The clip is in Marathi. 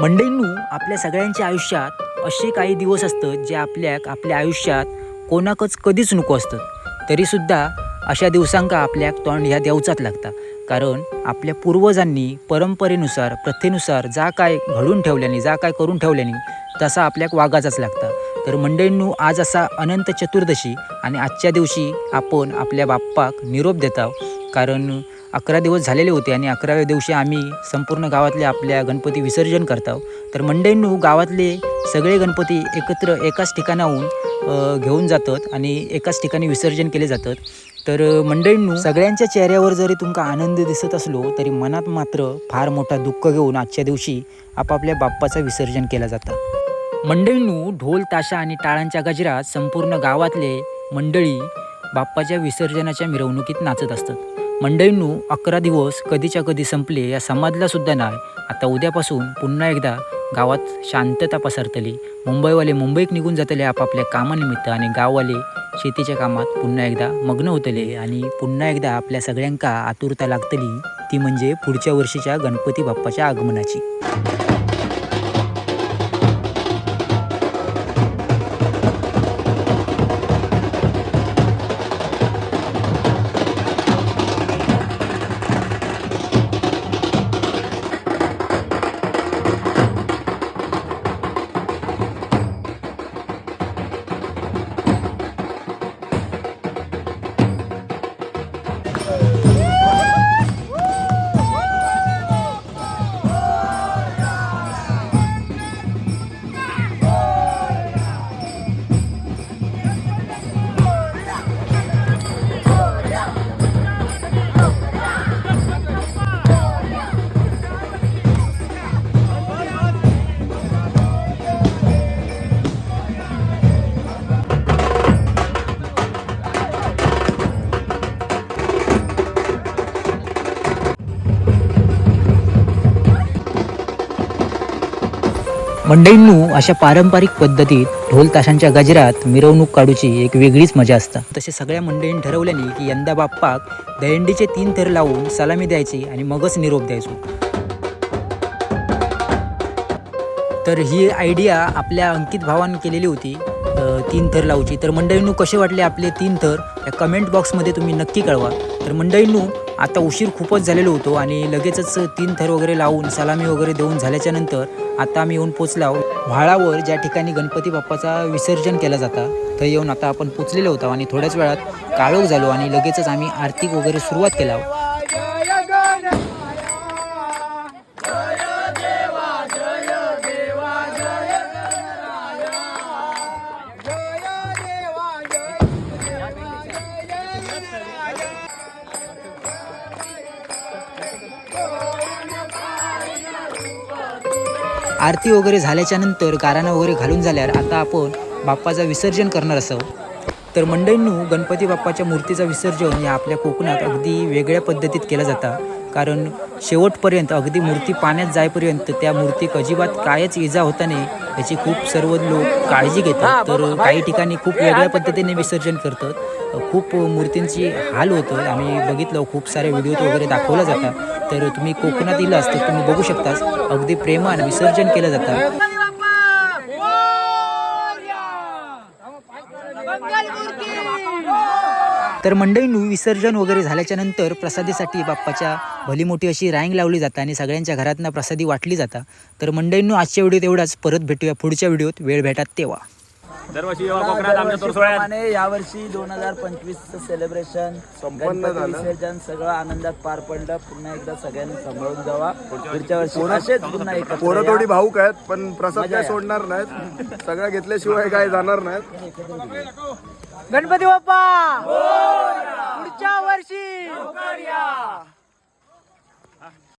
मंडळींनू आपल्या सगळ्यांच्या आयुष्यात असे काही दिवस असतात जे आपल्याक आपल्या आयुष्यात कोणाकच कधीच नको असतात. तरीसुद्धा अशा दिवसांका आपल्याक तोंड ह्या देवचाच लागता. कारण आपल्या पूर्वजांनी परंपरेनुसार प्रथेनुसार जा काय घडून ठेवल्याने जा काय करून ठेवल्याने तसा आपल्याक वागाचाच लागता. तर मंडळींनू आज असा अनंत चतुर्दशी आणि आजच्या दिवशी आपण आपल्या बाप्पाक निरोप देता कारण अकरा दिवस झालेले होते आणि अकराव्या दिवशी आम्ही संपूर्ण गावातले आपल्या गणपती विसर्जन करतो तर मंडईंनू गावातले सगळे गणपती एकत्र एकाच ठिकाणाहून घेऊन जातात आणि एकाच ठिकाणी विसर्जन केले जातात. तर मंडळींनू सगळ्यांच्या चेहऱ्यावर जरी तुमका आनंद दिसत असलो तरी मनात मात्र फार मोठा दुःख घेऊन आजच्या दिवशी आपापल्या बाप्पाचं विसर्जन केलं जातं. मंडळींनू ढोल ताशा आणि टाळांच्या गजरात संपूर्ण गावातले मंडळी बाप्पाच्या विसर्जनाच्या मिरवणुकीत नाचत असतात. मंडळींनू अकरा दिवस कधीच्या कधी संपले या समाजला सुद्धा नाही आता उद्यापासून पुन्हा एकदा गावात शांतता पसरतली. मुंबईवाले मुंबईत निघून जातले आपापल्या कामानिमित्त आणि गाववाले शेतीच्या कामात पुन्हा एकदा मग्न होतले आणि पुन्हा एकदा आपल्या सगळ्यांका आतुरता लागतली. ती म्हणजे पुढच्या वर्षीच्या गणपती बाप्पाच्या आगमनाची. मंडईंनू अशा पारंपरिक पद्धतीत ढोल ताशांच्या गजरात मिरवणूक काढूची एक वेगळीच मजा असता. तसे सगळ्या मंडळींनी ठरवल्याने की यंदा बाप्पाक दहंडीचे तीन थर लावून सलामी द्यायची आणि मगच निरोप द्यायचो. तर ही आयडिया आपल्या अंकित भावानं केलेली होती तीन थर लावची. तर मंडळींनू कसे वाटले आपले तीन थर? या कमेंट बॉक्समध्ये तुम्ही नक्की कळवा. तर मंडळींनू आता उशीर खूपच झालेलो होतो आणि लगेचच तीन थर वगैरे लावून सलामी वगैरे देऊन झाल्याच्यानंतर आता आम्ही येऊन पोचलाव व्हाळावर ज्या ठिकाणी गणपती बाप्पाचा विसर्जन केला जाता तर येऊन आता आपण पोचलेलो होतो आणि थोड्याच वेळात काळोख झालो आणि लगेचच आम्ही आर्थिक वगैरे सुरुवात केला आरती वगैरे झाल्याच्यानंतर गाराणं वगैरे घालून झाल्यावर आता आपण बाप्पाचं विसर्जन करणार असं. तर मंडळींनू गणपती बाप्पाच्या मूर्तीचं विसर्जन या आपल्या कोकणात अगदी वेगळ्या पद्धतीत केलं जातं. कारण शेवटपर्यंत अगदी मूर्ती पाण्यात जाईपर्यंत त्या मूर्तीक अजिबात कायच इजा होता नाही याची खूप सर्व लोक काळजी घेतात. तर काही ठिकाणी खूप वेगळ्या पद्धतीने विसर्जन करतात. खूप मूर्तींची हाल होतं. आम्ही बघितलं खूप सारे व्हिडिओत वगैरे दाखवला जातात तर तुम्ही कोकणात इलास तर तुम्ही बघू शकताच अगदी प्रेमान विसर्जन केलं जातं. तर मंडळींनू विसर्जन वगैरे झाल्याच्यानंतर प्रसादीसाठी बाप्पाच्या भली मोठी अशी रांग लावली जाते आणि सगळ्यांच्या घरातनं प्रसादी वाटली जातात तर मंडळींनू आजच्या व्हिडिओत एवढाच. परत भेटूया पुढच्या व्हिडिओत. वेळ भेटात तेव्हा. दरवर्षी जेव्हा कोकणात आमच्या तोरसोळ्यात दरवर्षीप्रमाणे यावर्षी दोन हजार पंचवीस सेलिब्रेशन गणपती विसर्जन सगळं आनंदात पार पडलं. पुन्हा एकदा सगळ्यांनी सांभाळून जावा. पुढच्या वर्षी असेच पुन्हा एकत्र पोरं या. थोडी भाऊक आहेत पण प्रसाद काय. सोडणार नाहीत. सगळ्या घेतल्याशिवाय काय जाणार नाहीत. गणपती बाप्पा! पुढच्या वर्षी!